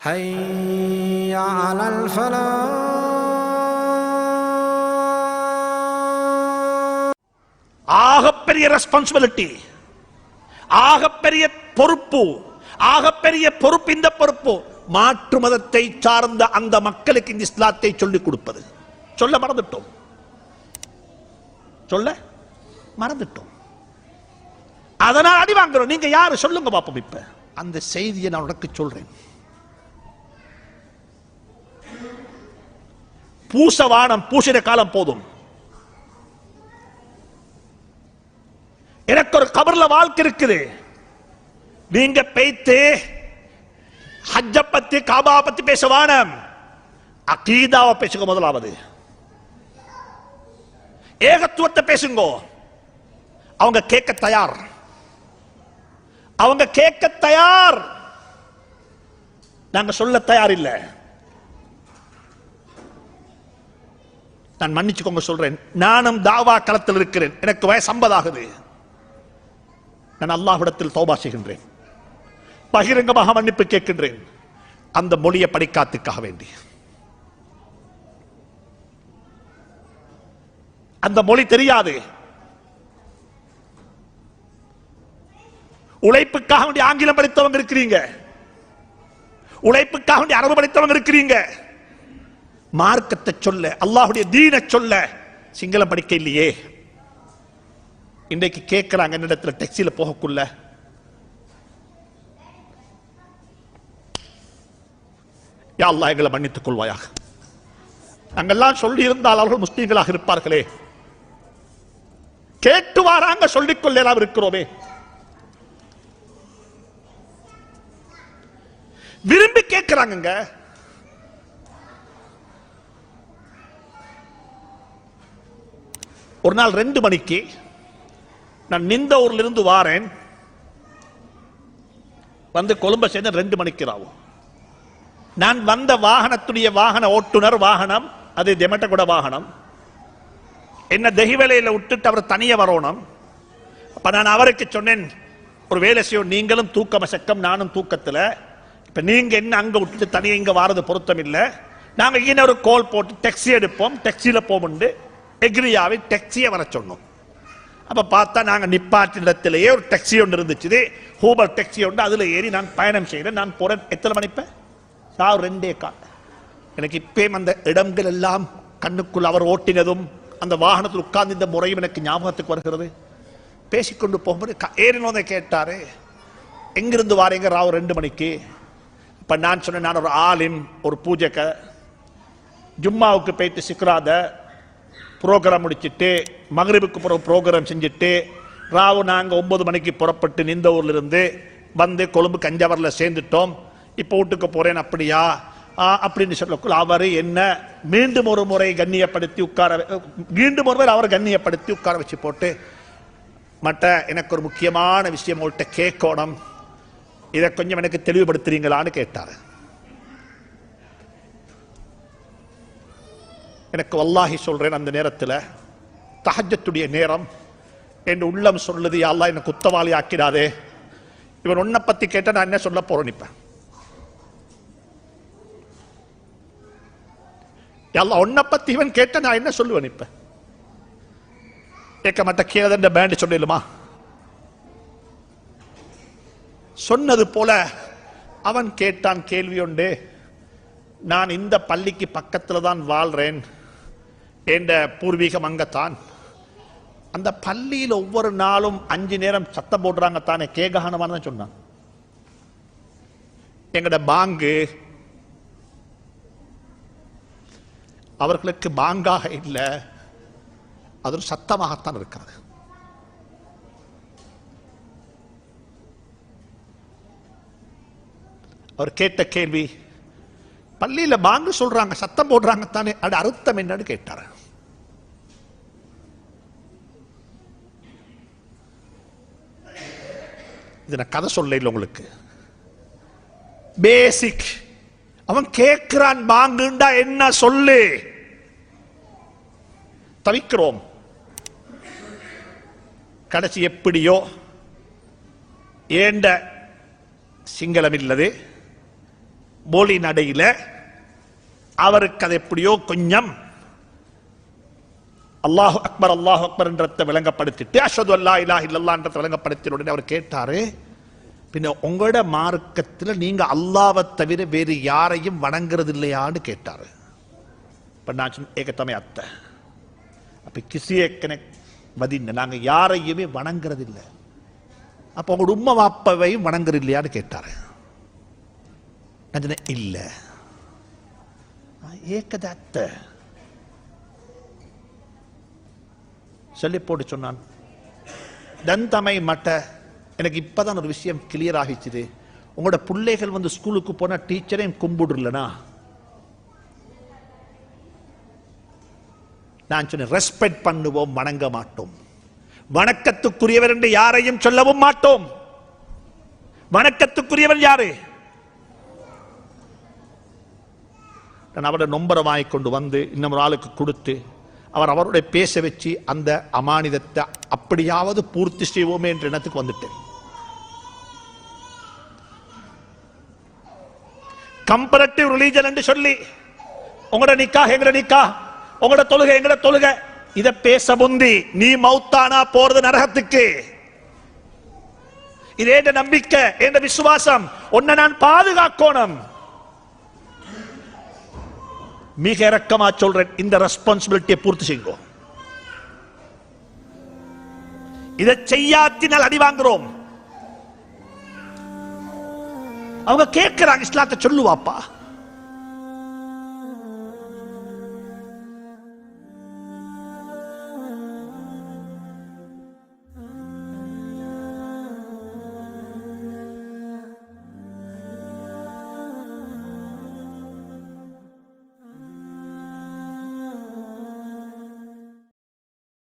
حي على الفلاح ஆகப்பெரிய ரெஸ்பான்சிபிலிட்டி ஆகப்பெரிய பொறுப்பு ஆகப்பெரிய பொறுப்பு இந்த பொறுப்பு மாற்று மதத்தை சார்ந்த அந்த மக்களுக்கு இந்த இஸ்லாத்தை சொல்லிக் கொடுப்பது சொல்ல மறந்துட்டோம் சொல்ல மறந்துட்டோம் அதனால் அடி வாங்குறோம் நீங்க யாரு சொல்லுங்க பாப்போம் இப்ப அந்த செய்தியை நான் உனக்கு சொல்றேன் பூச வானம் பூசின காலம் போதும். எனக்கு ஒரு கபர்ல வாழ்க்கை இருக்குது. நீங்க பேய்த்து ஹஜ்ஜ பத்தி காபா பத்தி பேச வானம். அகீதாவை பேசுங்க முதலாவது. ஏகத்துவத்தை பேசுங்க. அவங்க கேட்க தயார். அவங்க கேட்க தயார். நாங்க சொல்ல தயார் இல்லை நான் மன்னிச்சுக்கோங்க சொல்றேன். நானும் தாவா களத்தில் இருக்கிறேன். எனக்கு வயசு ஐம்பதாகுது. நான் அல்லாஹ்விடத்தில் தௌபா செய்கின்றேன். பகிரங்கமாக மன்னிப்பு கேட்கின்றேன். அந்த மொழியை படிக்காத்துக்காக வேண்டி. அந்த மொழி தெரியாது. உழைப்புக்காக வேண்டிய ஆங்கிலம் படித்தவங்க இருக்கிறீங்க. உழைப்புக்காக வேண்டிய அரபு படித்தவங்க இருக்கிறீங்க. மார்க்கத்தை சொல்ல அல்லாஹுடைய தீனை சொல்ல. சிங்களம் படிக்க இல்லையே. இன்றைக்கு கேட்கிறாங்க என்னிடத்துல டெக்ஸில போகக்குள்ள. யா அல்லாஹ் எங்களை மன்னித்துக் கொள்வாயாக. நாங்கெல்லாம் சொல்லி இருந்தால் அவர்கள் முஸ்லீம்களாக இருப்பார்களே. கேட்டு வாராங்க சொல்லிக் கொள்ளலாம் இருக்கிறோமே. விரும்பி கேட்கிறாங்க ஒரு நாள் ரெண்டு மணிக்கு நான் நின்ற ஊர்லேருந்து வாரேன். வந்து கொழும்ப சேர்ந்து ரெண்டு மணிக்கு ராவும். நான் வந்த வாகனத்துடைய வாகன ஓட்டுநர் வாகனம் அது தெமட்டகுட வாகனம். என்ன தெஹிவலையில் விட்டுட்டு அவர் தனியே வரணும். அப்போ நான் அவருக்கு சொன்னேன் ஒரு வேலை செய்யும் நீங்களும் தூக்க மசக்கம் நானும் தூக்கத்தில். இப்போ நீங்கள் என்ன அங்கே விட்டுட்டு தனியே இங்கே வாரது பொருத்தம் இல்லை நாங்கள் இன்னொரு ஒரு கோல் போட்டு டெக்ஸி எடுப்போம் டெக்ஸியில் போமுண்டு எக்ரியாவை டாக்ஸியை வர சொன்னோம். அப்போ பார்த்தா நாங்கள் நிப்பாட்டு இடத்திலேயே ஒரு டாக்ஸி ஒன்று இருந்துச்சு. ஹூபர் டாக்ஸி ஒன்று அதில் ஏறி நான் பயணம் செய்கிறேன் நான் போகிறேன் எத்தனை மணிப்பேன் சாவு ரெண்டே கால். எனக்கு இப்பயும் அந்த இடங்கள் எல்லாம் கண்ணுக்குள் அவர் ஓட்டினதும் அந்த வாகனத்தில் உட்கார்ந்து இந்த முறையும் எனக்கு ஞாபகத்துக்கு வருகிறது. பேசிக்கொண்டு போகும்போது ஏறினோதை கேட்டார் எங்கிருந்து வாரீங்க? ராவ் ரெண்டு மணிக்கு. இப்போ நான் சொன்னேன் நான் ஒரு ஆலிம் ஒரு பூஜைக்க. ஜும்மாவுக்கு போயிட்டு சிக்ராத ப்ரோக்ராம் முடிச்சிட்டு மகரிபுக்கு பிறகு ப்ரோக்ராம் செஞ்சுட்டு ராவு நாங்கள் ஒன்பது மணிக்கு புறப்பட்டு நிந்த ஊர்லேருந்து வந்து கொழும்பு கஞ்சவரில் சேர்ந்துட்டோம். இப்போ வீட்டுக்கு போகிறேன் அப்படியா? அப்படின்னு சொல்லக்குள்ள அவர் என்ன மீண்டும் ஒரு முறை கண்ணியப்படுத்தி உட்கார மீண்டும் ஒரு முறை அவர் கண்ணியப்படுத்தி உட்கார வச்சு போட்டு மட்ட எனக்கு ஒரு முக்கியமான விஷயம் உங்கள்கிட்ட கேட்கணும். இதை கொஞ்சம் எனக்கு தெளிவுபடுத்துறீங்களான்னு கேட்டார். எனக்கு வல்லாஹி சொல்றேன் அந்த நேரத்தில் தஹஜத்துடைய நேரம். என் உள்ளம் சொல்லுது யா என்னை குத்தவாளி ஆக்கிடாதே. இவன் உன்னை பத்தி கேட்டா நான் என்ன சொல்ல போறேன் இப்ப? எல்லாம் உன்னை பத்தி இவன் கேட்ட நான் என்ன சொல்லுவேன் இப்ப? கேட்க மாட்ட கீழே பேண்ட் சொல்லிடுமா சொன்னது போல அவன் கேட்டான் கேள்வி உண்டு. நான் இந்த பள்ளிக்கு பக்கத்தில் தான் வாழ்றேன். என்ற பூர்வீகம் அங்கத்தான். அந்த பள்ளியில் ஒவ்வொரு நாளும் அஞ்சு நேரம் சத்தம் போடுறாங்க தானே கேகஹானமான தான் சொன்னான். எங்கட பாங்கு அவர்களுக்கு பாங்காக இல்லை அது ஒரு சத்தமாகத்தான் இருக்கிறது. அவர் கேட்ட கேள்வி பள்ளியில பாங்கு சொல்றாங்க சத்தம் போடுறாங்க தானே அது அர்த்தம் என்னன்னு கேட்டார். இது நான் கதை சொல்ல இல்லை உங்களுக்கு. பேசிக் அவன் கேட்கிறான் வாங்குண்டா என்ன சொல்லு? தவிக்கிறோம். கடைசி எப்படியோ ஏண்ட சிங்களம் இல்லது போலி நடையில் அவருக்கு அது எப்படியோ கொஞ்சம் அல்லாஹ் அக்பர் அல்லாஹ் அக்பர்ன்றத விளங்கப்படுத்திட்டு அஷது அல்லா இலா இல்லல்லான்றத விளங்கப்படுத்தின உடனே அவர் கேட்டாரு பின்ன உங்களோட மார்க்கத்தில் நீங்க அல்லாவை தவிர வேறு யாரையும் வணங்குறது இல்லையான்னு கேட்டாரு பண்ணாச்சும் ஏகத்தமை ஏகத்தமே அத்தை. அப்ப கிசிய கனெக்ட் வதின்னு நாங்க யாரையுமே வணங்குறது இல்லை அப்ப உங்களோட உம்மா வாப்பவையும் வணங்குறது இல்லையான்னு கேட்டாரு. நான் இல்ல. ஏக்கத அத்தை. சொல்லி போட்டு சொன்னான். தந்தமை மட்ட எனக்கு இப்பதான் ஒரு விஷயம் கிளியர் ஆகிச்சுது. உங்களோட பிள்ளைகள் வந்து ஸ்கூலுக்கு போனா டீச்சரையும் கும்பிடுலனா நான் சொன்னேன் ரெஸ்பெக்ட் பண்ணுவோம் வணங்க மாட்டோம். வணக்கத்துக்குரியவர் என்று யாரையும் சொல்லவும் மாட்டோம். வணக்கத்துக்குரியவர் யாரு? நான் அவரை நொம்பரை வாங்கி கொண்டு வந்து இன்னொரு ஆளுக்கு கொடுத்து அவர் அவருடைய பேச வச்சு அந்த அமானிதத்தை அப்படியாவது பூர்த்தி செய்வோமே என்ற எண்ணத்துக்கு வந்துட்டேன். கம்பரட்டிவ் ரிலீஜன் என்று சொல்லி உங்களோட நிக்கா எங்கட நிக்கா உங்களோட தொழுகை எங்கட தொழுகை. இத பேச முந்தி நீ மௌத்தானா போறது நரகத்துக்கு? இது ஏண்ட நம்பிக்கை ஏண்ட விசுவாசம்? உன்னை நான் பாதுகாக்கணும். மிக இறக்கமா சொல்றேன் இந்த ரெஸ்பான்சிபிலிட்டியை பூர்த்தி செய்யுங்க. இதை செய்யாத்தினால் அடி வாங்குறோம். அவங்க கேட்கிறாங்க இஸ்லாத்தை சொல்லுவாப்பா.